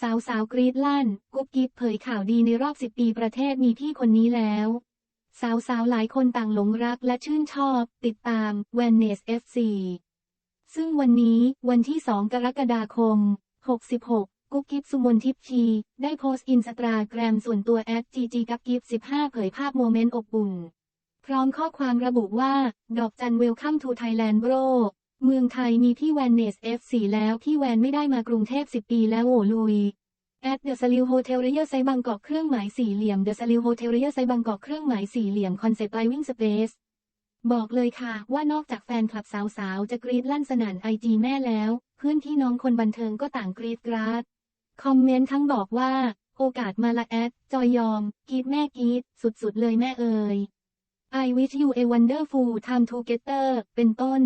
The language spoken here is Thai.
สาวสาวกรีดลั่น กุ๊บกิ๊บเผยข่าวดีในรอบ10ปีประเทศมีพี่คนนี้แล้ว สาวสาวหลายคนต่างหลงรักและชื่นชอบ ติดตาม w e n n e s FC ซึ่งวันนี้วันที่ 2 กรกฎาคม 66กุ๊บกิ๊บสุมนทิพย์ชี ได้โพสต์อินสตาแกรมส่วนตัวแอดจีจีกับกิ๊บ15 เผยภาพโมเมนต์อบอุ่น พร้อมข้อความระบุว่า ดอกจันเวลคัมทูไทยแลนด์โบร เมืองไทยมีพี่แวนเนส F4 แล้วพี่แวนไม่ได้มากรุงเทพ 10 ปีแล้วโอลุยแอดเดอะสลิวโฮเทลเรียไซบังกอกเครื่องหมายสี่เหลี่ยมเดอะสลิวโฮเทลเรียไซบังกอกเครื่องหมายสี่เหลี่ยมคอนเซปต์ไลวิ่งสเปซบอกเลยค่ะ ว่านอกจากแฟนคลับสาวๆ จะกรีดลั่นสนั่นไอจีแม่แล้ว เพื่อนพี่น้องคนบันเทิงก็ต่างกรีดกราด คอมเมนต์ทั้งบอกว่า โอกาสมาละแอด จอยยอมกรีดแม่กรีดสุดๆเลยแม่เอ่ย I wish you a wonderful time together เป็นต้น